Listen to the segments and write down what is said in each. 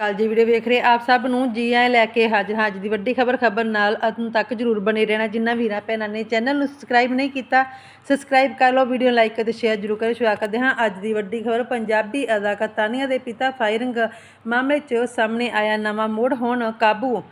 ਕੱਲ ਜੀ ਵੀਡੀਓ ਵੇਖ ਰਹੇ ਆਪ ਸਭ ਨੂੰ ਜੀ ਆਇਆਂ ਲੈ ਕੇ ਹਾਜ਼ਰ। ਹਾਂ, ਅੱਜ ਦੀ ਵੱਡੀ ਖਬਰ ਖਬਰ ਨਾਲ ਅੰਤ ਤੱਕ ਜਰੂਰ ਬਣੇ ਰਹਿਣਾ। ਜਿੰਨਾ ਵੀਰਾਂ, ਭੈਣਾਂ ਨੇ ਚੈਨਲ ਨੂੰ ਸਬਸਕ੍ਰਾਈਬ ਨਹੀਂ ਕੀਤਾ, ਸਬਸਕ੍ਰਾਈਬ ਕਰ ਲਓ, ਵੀਡੀਓ ਲਾਈਕ ਅਤੇ ਸ਼ੇਅਰ ਜਰੂਰ ਕਰਿਓ। ਸ਼ੁਰੂ ਕਰਦੇ ਹਾਂ ਅੱਜ ਦੀ ਵੱਡੀ ਖਬਰ। ਪੰਜਾਬੀ ਅਦਾਕਾਰ ਤਾਨੀਆ ਦੇ ਪਿਤਾ ਫਾਇਰਿੰਗ ਮਾਮਲੇ 'ਚ ਸਾਹਮਣੇ ਆਇਆ ਨਵਾਂ ਮੋੜ ਹੋਣ ਕਾਬੂ।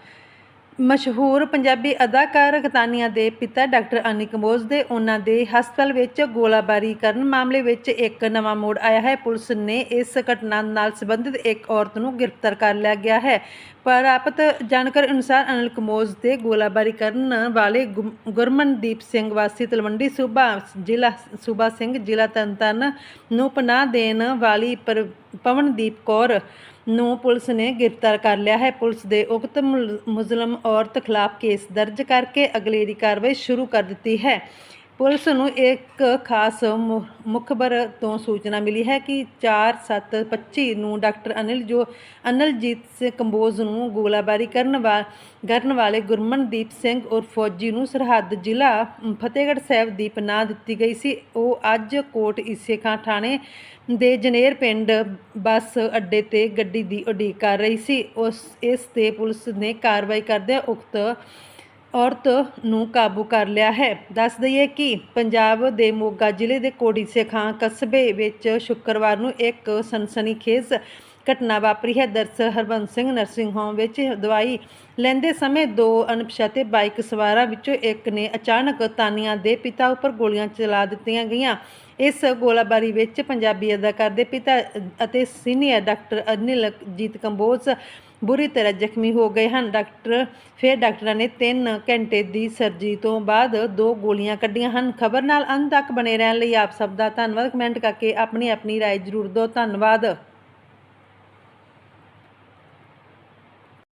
ਮਸ਼ਹੂਰ ਪੰਜਾਬੀ ਅਦਾਕਾਰ ਕਤਾਨੀਆ ਦੇ ਪਿਤਾ ਡਾਕਟਰ ਅਨੀ ਕੰਬੋਜ ਦੇ ਉਹਨਾਂ ਦੇ ਹਸਪਤਾਲ ਵਿੱਚ ਗੋਲਾਬਾਰੀ ਕਰਨ ਮਾਮਲੇ ਵਿੱਚ ਇੱਕ ਨਵਾਂ ਮੋੜ ਆਇਆ ਹੈ। ਪੁਲਿਸ ਨੇ ਇਸ ਘਟਨਾ ਨਾਲ ਸੰਬੰਧਿਤ ਇੱਕ ਔਰਤ ਨੂੰ ਗ੍ਰਿਫਤਾਰ ਕਰ ਲਿਆ ਗਿਆ ਹੈ। ਪ੍ਰਾਪਤ ਜਾਣਕਾਰੀ ਅਨੁਸਾਰ ਅਨਿਲ ਕਮੋਜ ਤੇ ਗੋਲਾਬਾਰੀ ਕਰਨ ਵਾਲੇ ਗੁਮ- ਗੁਰਮਨਦੀਪ ਸਿੰਘ ਵਾਸੀ ਤਲਵੰਡੀ ਸੂਬਾ, ਜ਼ਿਲ੍ਹਾ ਸੂਬਾ ਸਿੰਘ, ਜ਼ਿਲ੍ਹਾ ਤਰਨਤਾਰਨ ਨੂੰ ਪਨਾਹ ਦੇਣ ਵਾਲੀ ਪਰ- ਪਵਨਦੀਪ ਕੌਰ ਨੂੰ ਪੁਲਿਸ ਨੇ ਗ੍ਰਿਫਤਾਰ ਕਰ ਲਿਆ ਹੈ। ਪੁਲਿਸ ਦੇ ਉਕਤ ਮੁਲ- ਮੁਜ਼ਲਮ ਔਰਤ ਖਿਲਾਫ ਕੇਸ ਦਰਜ ਕਰਕੇ ਅਗਲੇਰੀ ਕਾਰਵਾਈ ਸ਼ੁਰੂ ਕਰ ਦਿੱਤੀ ਹੈ। ਪੁਲਿਸ ਨੂੰ ਇੱਕ ਖਾਸ ਮੁ- ਮੁਖਬਰ ਤੋਂ ਸੂਚਨਾ ਮਿਲੀ ਹੈ ਕਿ 4/7/25 ਨੂੰ ਡਾਕਟਰ ਅਨਿਲ ਜੋ, ਅਨਲਜੀਤ ਸਿੰਘ ਕੰਬੋਜ ਨੂੰ ਗੋਲਾਬਾਰੀ ਕਰਨ ਵਾ, ਕਰਨ ਵਾਲੇ ਗੁਰਮਨਦੀਪ ਸਿੰਘ ਔਰ ਫੌਜੀ ਨੂੰ ਸਰਹੱਦ ਜ਼ਿਲ੍ਹਾ ਫਤਿਹਗੜ੍ਹ ਸਾਹਿਬ ਦੀ ਪਨਾਹ ਦਿੱਤੀ ਗਈ ਸੀ। ਉਹ ਅੱਜ ਕੋਟ ਈਸੇ ਖਾਂ ਥਾਣੇ ਦੇ ਜਨੇਰ ਪਿੰਡ ਬੱਸ ਅੱਡੇ ਤੇ ਗੱਡੀ ਦੀ ਉਡੀਕ ਕਰ ਰਹੀ ਸੀ। ਉਸ, ਇਸ ਤੇ ਪੁਲਿਸ ਨੇ ਕਾਰਵਾਈ ਕਰਦਿਆਂ ਉਕਤ ਔਰਤ ਨੂੰ ਕਾਬੂ ਕਰ ਲਿਆ ਹੈ। ਦੱਸ ਦਈਏ ਕਿ ਪੰਜਾਬ ਦੇ ਮੋਗਾ ਜ਼ਿਲ੍ਹੇ ਦੇ ਕੋੜੀ ਖਾਂ ਕਸਬੇ ਵਿੱਚ ਸ਼ੁੱਕਰਵਾਰ ਨੂੰ ਇੱਕ ਸਨਸਨੀਖੇਜ਼ ਘਟਨਾ ਵਾਪਰੀ ਹੈ ਦਰਅਸਲ ਹਰਬੰਸ ਸਿੰਘ ਨਰਸਿੰਗ ਹੋਮ ਵਿੱਚ ਦਵਾਈ ਲੈਂਦੇ ਸਮੇਂ ਦੋ ਅਣਪਛਾਤੇ ਬਾਈਕ ਸਵਾਰਾਂ ਵਿੱਚੋਂ ਇੱਕ ਨੇ ਅਚਾਨਕ ਤਾਨੀਆਂ ਦੇ ਪਿਤਾ ਉੱਪਰ ਗੋਲੀਆਂ ਚਲਾ ਦਿੱਤੀਆਂ ਗਈਆਂ ਇਸ ਗੋਲਾਬਾਰੀ ਵਿੱਚ ਪੰਜਾਬੀ ਅਦਾਕਾਰ ਦੇ ਪਿਤਾ ਅਤੇ ਸੀਨੀਅਰ ਡਾਕਟਰ ਅਨਿਲ ਜੀਤ ਕੰਬੋਜ ਬੁਰੀ ਤਰ੍ਹਾਂ ਜ਼ਖਮੀ ਹੋ ਗਏ ਹਨ ਡਾਕਟਰ ਫਿਰ ਡਾਕਟਰਾਂ ਨੇ 3 ਘੰਟੇ ਦੀ ਸਰਜਰੀ ਤੋਂ ਬਾਅਦ ਦੋ ਗੋਲੀਆਂ ਕੱਢੀਆਂ ਹਨ ਖਬਰ ਨਾਲ ਅੰਤ ਤੱਕ ਬਣੇ ਰਹਿਣ ਲਈ ਆਪ ਸਭ ਦਾ ਧੰਨਵਾਦ ਕਮੈਂਟ ਕਰਕੇ ਆਪਣੀ ਆਪਣੀ رائے ਜ਼ਰੂਰ ਦਿਓ ਧੰਨਵਾਦ